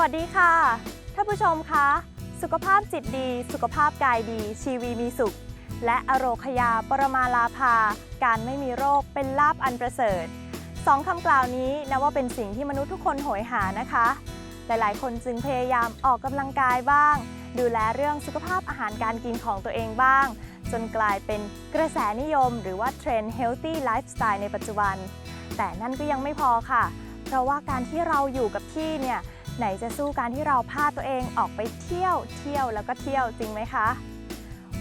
วัสดีค่ะท่านผู้ชมคะ สุขภาพจิตดี สุขภาพกายดี ชีวีมีสุข และอโรคยาปรมาลาภา การไม่มีโรคเป็นลาบอันประเสริฐสองคำกล่าวนี้นะว่าเป็นสิ่งที่มนุษย์ทุกคนโหยหานะคะ หลายๆ คนจึงพยายามออกกำลังกายบ้าง ดูแลเรื่องสุขภาพอาหารการกินของตัวเองบ้าง จนกลายเป็นกระแสนิยม หรือว่าเทรนด์ healthy lifestyle ในปัจจุบัน แต่นั่นก็ยังไม่พอค่ะ เพราะว่าการที่เราอยู่กับที่เนี่ย ไหนจะสู้การที่เราพาตัวเองออกไปเที่ยว เที่ยวแล้วก็เที่ยวจริงไหมคะ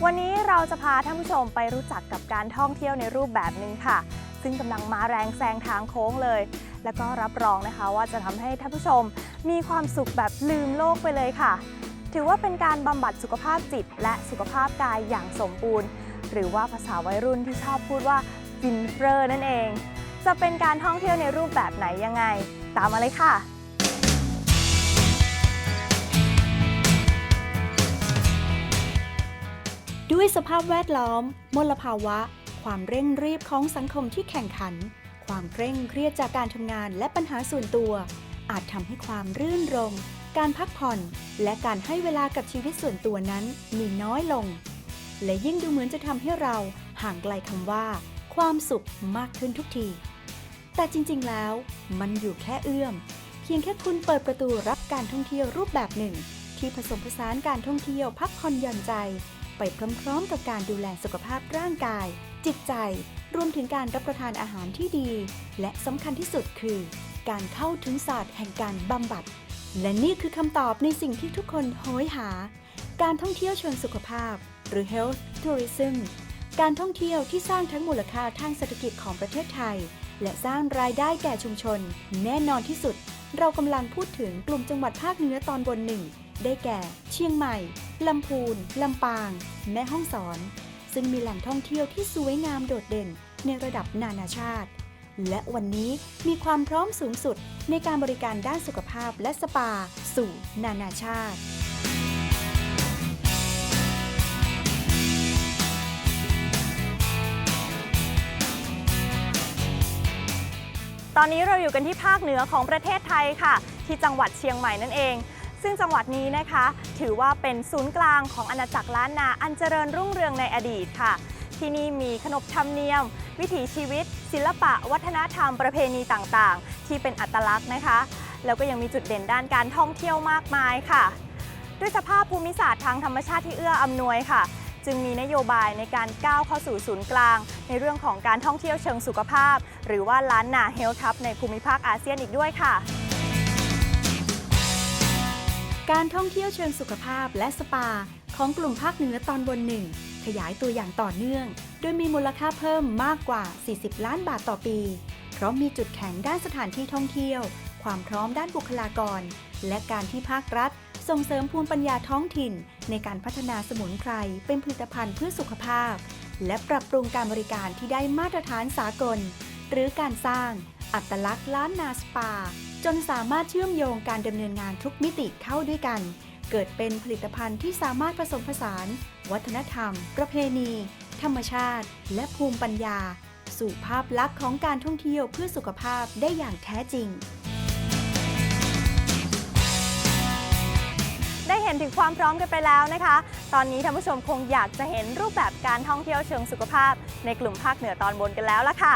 วันนี้เราจะพาท่านผู้ชมไปรู้จักกับการท่องเที่ยวในรูปแบบหนึ่งค่ะ ซึ่งกำลังมาแรงแซงทางโค้งเลย แล้วก็รับรองนะคะว่าจะทำให้ท่านผู้ชมมีความสุขแบบลืมโลกไปเลยค่ะ ถือว่าเป็นการบำบัดสุขภาพจิต และสุขภาพกายอย่างสมบูรณ์ หรือว่าภาษาวัยรุ่นที่ชอบพูดว่าฟินเฟอร์นั่นเอง จะเป็นการท่องเที่ยวในรูปแบบไหนยังไง ตามมาเลยค่ะ ด้วยสภาพแวดล้อม มลภาวะ ความเร่งรีบของสังคมที่แข่งขัน ความเคร่งเครียดจากการทำงานและปัญหาส่วนตัว อาจทำให้ความรื่นรมการพักผ่อน และการให้เวลากับชีวิตส่วนตัวนั้นมีน้อยลง และยิ่งดูเหมือนจะทำให้เราห่างไกลคำว่า ความสุขมากขึ้นทุกที แต่จริง ๆ แล้ว มันอยู่แค่เอื้อม เพียงแค่คุณเปิดประตูรับการท่องเที่ยวรูปแบบหนึ่ง ที่ผสมผสานการท่องเที่ยวพักผ่อนหย่อนใจ ไปพร้อมๆ กับการดูแลสุขภาพร่างกาย จิตใจ รวมถึงการรับประทานอาหารที่ดี และสำคัญที่สุดคือ การเข้าถึงศาสตร์แห่งการบำบัด และนี่คือคำตอบในสิ่งที่ทุกคนโหยหา การท่องเที่ยวเชิงสุขภาพ หรือ health tourism การท่องเที่ยวที่สร้างทั้งมูลค่าทางเศรษฐกิจของประเทศไทย และสร้างรายได้แก่ชุมชน แน่นอนที่สุด เรากำลังพูดถึงกลุ่มจังหวัดภาคเหนือตอนบนหนึ่งได้แก่ เชียงใหม่ ลำพูน ลำปาง แม่ฮ่องสอน ซึ่งมีแหล่งท่องเที่ยวที่สวยงามโดดเด่นในระดับนานาชาติ และวันนี้มีความพร้อมสูงสุดในการบริการด้านสุขภาพและสปา สู่นานาชาติตอนนี้เราอยู่กันที่ภาคเหนือของประเทศไทยค่ะ ที่จังหวัดเชียงใหม่นั่นเอง ซึ่งจังหวัดนี้นะคะ ถือว่าเป็นศูนย์กลางของอาณาจักรล้านนาอันเจริญรุ่งเรืองในอดีตค่ะ ที่นี่มีขนบธรรมเนียม วิถีชีวิต ศิลปะ วัฒนธรรมประเพณีต่างๆ ที่เป็นอัตลักษณ์นะคะ แล้วก็ยังมีจุดเด่นด้านการท่องเที่ยวมากมายค่ะ ด้วยสภาพภูมิศาสตร์ทางธรรมชาติที่เอื้ออำนวยค่ะ จึงมีนโยบายในการก้าวเข้าสู่ศูนย์กลาง ในเรื่องของการท่องเที่ยวเชิงสุขภาพ หรือว่าล้านนาเฮลทับในภูมิภาคอาเซียนอีกด้วยค่ะ การท่องเที่ยวเชิงสุขภาพและสปา ของกลุ่มภาคเหนือตอนบนหนึ่งขยายตัวอย่างต่อเนื่อง โดยมีมูลค่าเพิ่มมากกว่า 40 ล้านบาทต่อปี เพราะมีจุดแข็งด้านสถานที่ท่องเที่ยว ความพร้อมด้านบุคลากร และการที่ภาครัฐ ส่งเสริมภูมิปัญญาท้องถิ่น ในการพัฒนาสมุนไพรเป็นผลิตภัณฑ์เพื่อสุขภาพ และปรับปรุงการบริการที่ได้มาตรฐานสากล หรือการสร้าง อัตลักษณ์ล้านนาสปา จนสามารถเชื่อมโยงการดำเนินงานทุกมิติเข้าด้วยกัน เกิดเป็นผลิตภัณฑ์ที่สามารถผสมผสาน วัฒนธรรม ประเพณี ธรรมชาติ และภูมิปัญญา สู่ภาพลักษณ์ของการท่องเที่ยวเพื่อสุขภาพได้อย่างแท้จริงได้เห็นถึงความพร้อมกันไปแล้วนะคะ ตอนนี้ท่านผู้ชมคงอยากจะเห็นรูปแบบการท่องเที่ยวเชิงสุขภาพ ในกลุ่มภาคเหนือตอนบนกันแล้วละค่ะ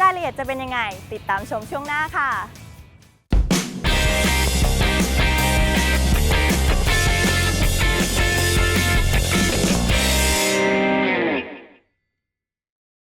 รายละเอียดจะเป็นยังไง ติดตามชมช่วงหน้าค่ะ